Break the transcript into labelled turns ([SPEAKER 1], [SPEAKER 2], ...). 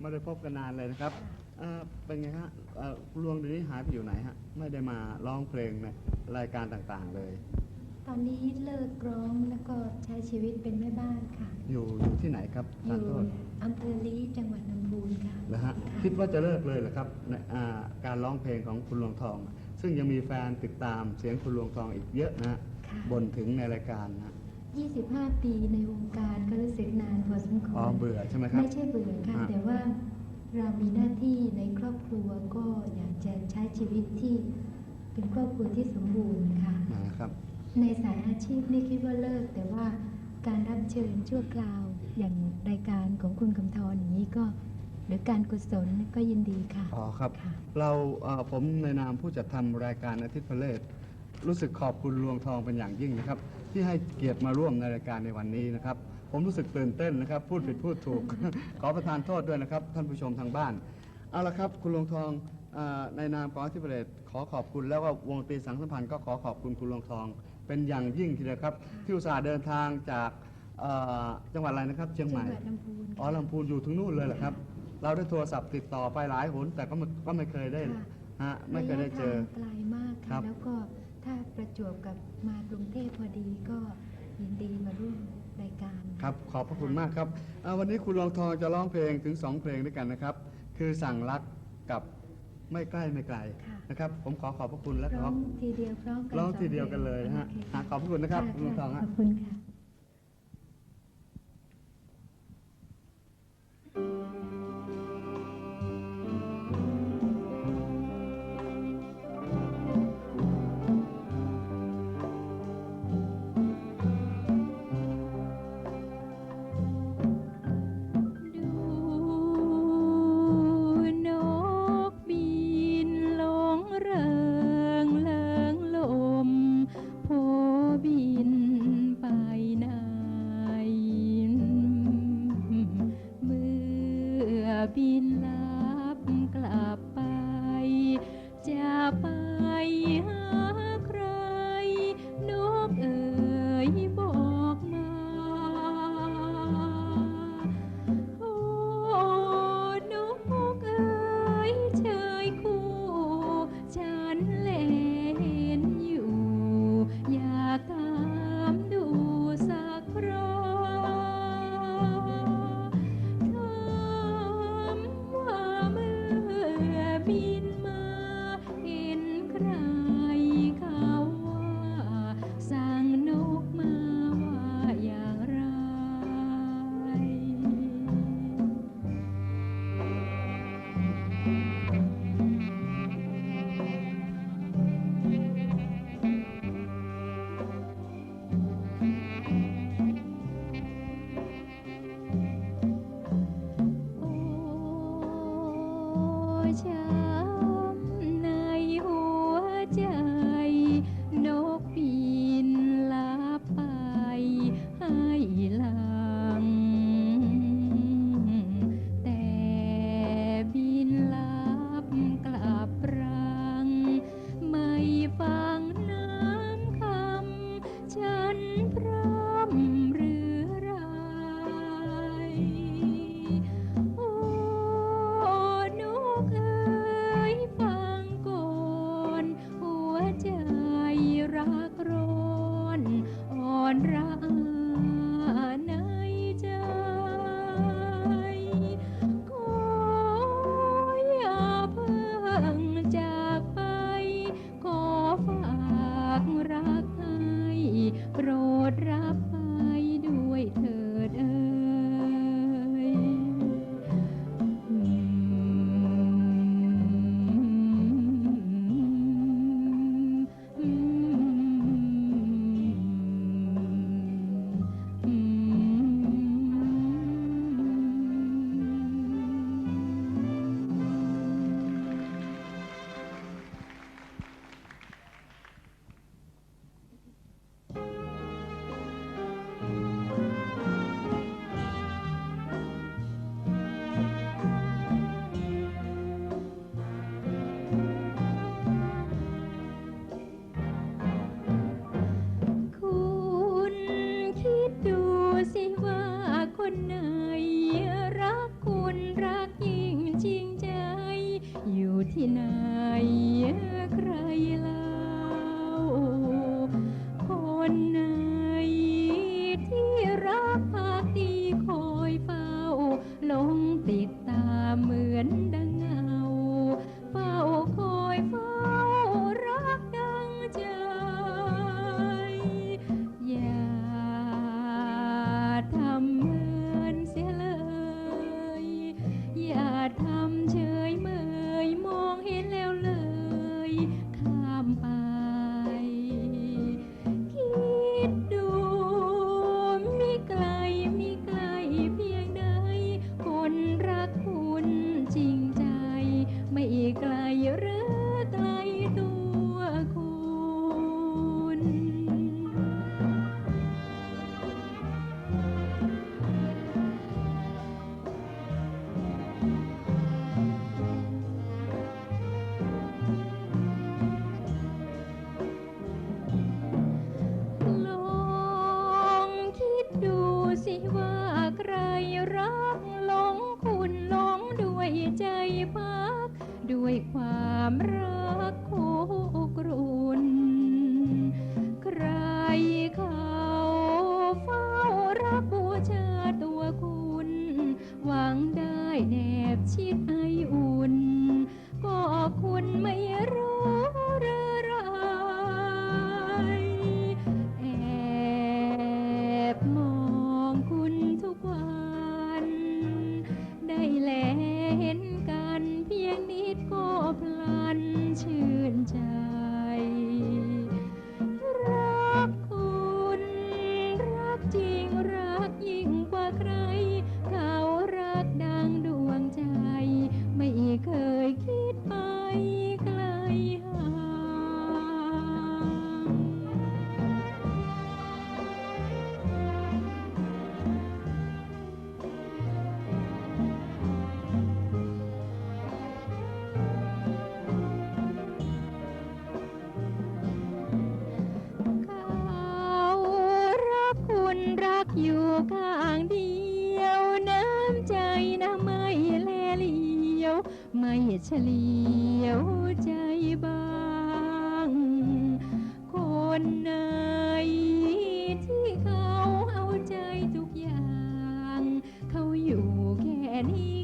[SPEAKER 1] ไม่ได้พบกันนานเลยนะครับเอ่อเป็นไงฮะเอ่อคุณลวงเดี๋ยวนี้หายไปอยู่ไหนฮะ ไม่ได้มาร้องเพลงในรายการต่างๆเลย
[SPEAKER 2] ตอนนี้เลิกร้องแล้วก็ใช้ชีวิตเป็นแม่บ้านค่ะ
[SPEAKER 1] อยู่อยู่ที่ไหนครับ
[SPEAKER 2] อ
[SPEAKER 1] ทาน
[SPEAKER 2] ยู่
[SPEAKER 1] โทษ
[SPEAKER 2] อำเภอลีจังหวัดลำพูนค่ะ
[SPEAKER 1] นะฮะคิดว่าจะเลิกเลยเหรอครับในอ่าการร้องเพลงของคุณลวงทอง ซึ่งยังมีแฟนติดตามเสียงคุณลวงทองอีกเยอะนะฮะ
[SPEAKER 2] ค่ะ
[SPEAKER 1] บ่นถึงในรายการนะ
[SPEAKER 2] 25 ปีในวงการก็รู้สึกนานพอสมคว
[SPEAKER 1] อ๋อ
[SPEAKER 2] ร
[SPEAKER 1] เบื่อใช่ไหมครับ
[SPEAKER 2] ไม่ใช่เบื่อค่ะ
[SPEAKER 1] อะ
[SPEAKER 2] แต่ว่าเรามีหน้าที่ในครอบครัวก็อยากจะใช้ชีวิตที่เป็นครอบครัวที่สมบูรณ์ค่ะ
[SPEAKER 1] นะครับ
[SPEAKER 2] ในสายอาชีพนี่คิดว่าเลิก แต่ว่าการรับเชิญชั่วคราวอย่างรายการของคุณกำธรอย่างนี้ก็ หรือการกุศลก็ยินดีค่ะ
[SPEAKER 1] อ๋อครับ
[SPEAKER 2] ค่ะ
[SPEAKER 1] เราเอ่อผมในนามผู้จัดทำรายการอาทิตย์พระเลศรู้สึกขอบคุณลวงทองเป็นอย่างยิ่งนะครับ ที่ให้เกียรติมาร่วมในรายการในวันนี้นะครับ ผมรู้สึกตื่นเต้นนะครับ พูดผิดพูดถูก ขอประทานโทษด้วยนะครับ ท่านผู้ชมทางบ้านเอาละครับคุณลวงทองเออในนามของอาทิตย์พระเลศขอขอบคุณแล้วก็วงดนตรีสังสัมพันธ์ก็ขอขอบคุณคุณลวงทอง เป็นอย่างยิ่งทีเดียวครับ ที่อุตส่าห์เดินทางจากเอ่อจังหวัดอะไรนะครับเชียง
[SPEAKER 2] จั
[SPEAKER 1] ให
[SPEAKER 2] ง
[SPEAKER 1] ม่
[SPEAKER 2] หวัดลำพูน
[SPEAKER 1] อ๋อลำพูนอยู่ถึงนู่นเลยเหรอครับ เราได้โทรศัพท์ติดต่อไปหลายหนแต่ก็ไม่ก็ไม่เคยได้
[SPEAKER 2] ค่ะ
[SPEAKER 1] ฮะไม่เคยได้เจอ
[SPEAKER 2] ระยะทางไกลมาก
[SPEAKER 1] ครั
[SPEAKER 2] ค่ะ
[SPEAKER 1] บ
[SPEAKER 2] แล้วก็ ถ้าประจวบกับมากรุงเทพพอดีก็ยินดีมาร่วมรายการ
[SPEAKER 1] ครับ ขอบพระคุณมากครับอ่าวันนี้คุณรองทองจะร้องเพลงถึง 2 เพลงด้วยกันนะครับ คือสั่งรักกับไม่ใกล้ไม่ไกล
[SPEAKER 2] ค่ะ
[SPEAKER 1] นะครับ ผมขอขอบพระคุณและข
[SPEAKER 2] ร้
[SPEAKER 1] อ
[SPEAKER 2] องทีเดียวพร้อมกัน
[SPEAKER 1] ร้อง
[SPEAKER 2] ส
[SPEAKER 1] ทีเดียวกันเลยนะฮะ
[SPEAKER 2] โอเค
[SPEAKER 1] อะขอบพระคุณนะครับะคุณรองทองฮะ
[SPEAKER 2] ขอบคุณค่ะ
[SPEAKER 3] You know. ไม่เฉลียวใจบาง คนไหนที่เขาเอาใจทุกอย่าง เขาอยู่แค่นี้